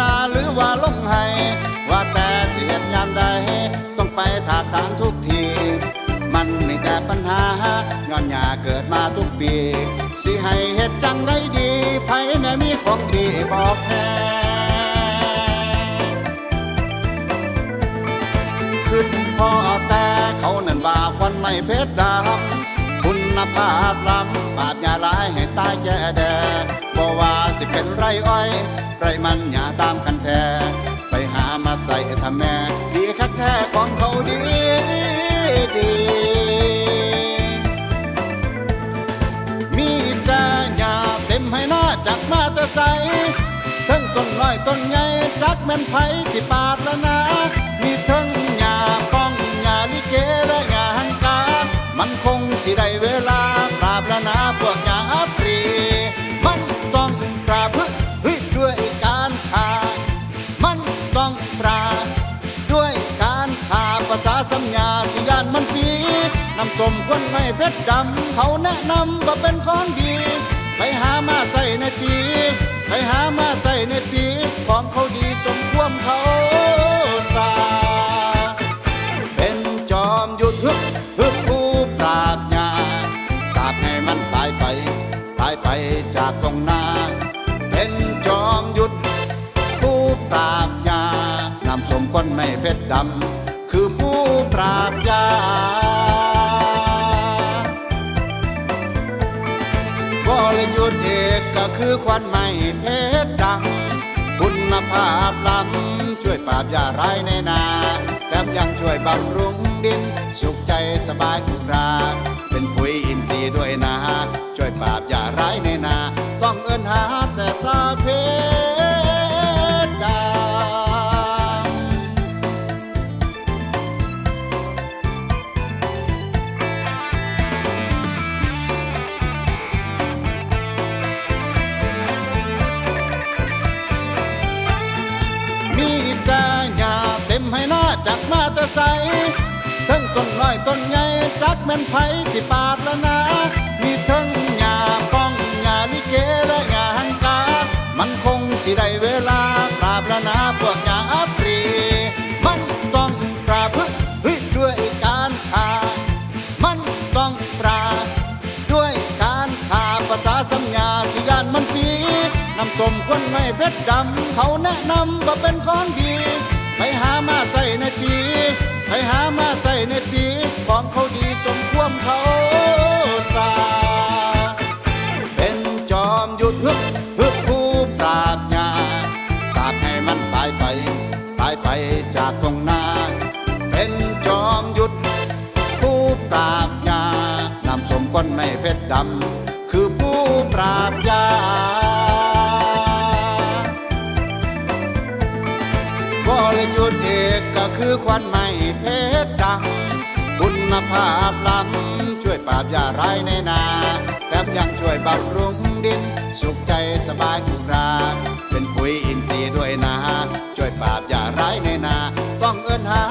นาหรือว่าลงไห้ว่าแต่ที่เฮ็ดยามใด ต้องไปถากถางทุกที มันมีแต่ปัญหางอนหยาเกิดมาทุกปี สิให้เหตจังไดดีไผแน่มีของดีบอกแน่ขึ้นพอแต่เขาเนั่นบาควันไม่เพชรดำคุณภาพลำบาดยาลายให้ตายแย่แดบ่ว่าสิเป็นไรอ้อย ไรมันอย่าตามกันแท้ไปหามาใส่ทำแม่ ดีคักแท้ของเขาดีดีมีแต่หญ้าเต็มให้หน้าจากมาต่ใสทั้งต้นน้อยต้นใหญ่จักแม่นไผที่ปาดแล้วนะมีทั้งหญ้าป้องหญ้าลิเกและหญ้าหันกามันคงสิได้เว น้ำสมคนไม่เพชรดำ เขาแนะนำว่าเป็นของดี ไปหามาใส่ในตีไปหามาใส่ในตีของเขาดีสมควมเขาสาเป็นจอมยุทธฮึบฮึบผู้ปราบยาปราบให้มันตายไป ตายไปจากตรงน้าเป็นจอมยุทธผู้ปราบยานำสมคนไม่เพชรดำ คือผู้ปราบยา หยุทธเอกก็คือควันไม่เพชรดำคุณภาพล้ำช่วยปราบยาร้ายในนาแถมยังช่วยบำรุงดิน สุขใจสบายทุกราเป็นปุ๋ยอินทรีย์ด้วยนะ ช่วยปราบยาร้ายในนา ต้องเอินหาแต่ตาเพชร มาแต่ใสทั้งต้นน้อยต้นใหญ่จักแม่นไผที่ปาดแล้วนะมีทั้งหญ้าป้องหญ้าลิเกและหญ้าหันกา มันคงสิได้เวลาปราบแล้วนะพวกหญ้าปรี มันต้องปราบเฮ้ยด้วยการขามันต้องปราบด้วยการขาภาษาสัญญาที่ยานมันดีน้ำสมคนไม่เพชรดำ เขาแนะนำว่าเป็นของดี ไปหามาใส่ในตีไปหามาใส่ในตีของเขาดีสมควมเขาสาเป็นจอมหยุทธฮึบฮึบผู้ปราบยาปราบให้มันตายไป ตายไปจากตรงน้าเป็นจอมหยุทธผู้ปราบยานำสมคนไม่เพชรดำคือผู้ปราบยา คือควันไม่เพชรดำคุณภาพล้ำช่วยปราบยาร้ายในนาแถมยังช่วยบำรุงดิน สุขใจสบายกุกรา เป็นปุ๋ยอินทรีย์ด้วยนะ ช่วยปราบยาร้ายในนา ต้องเอื้นหา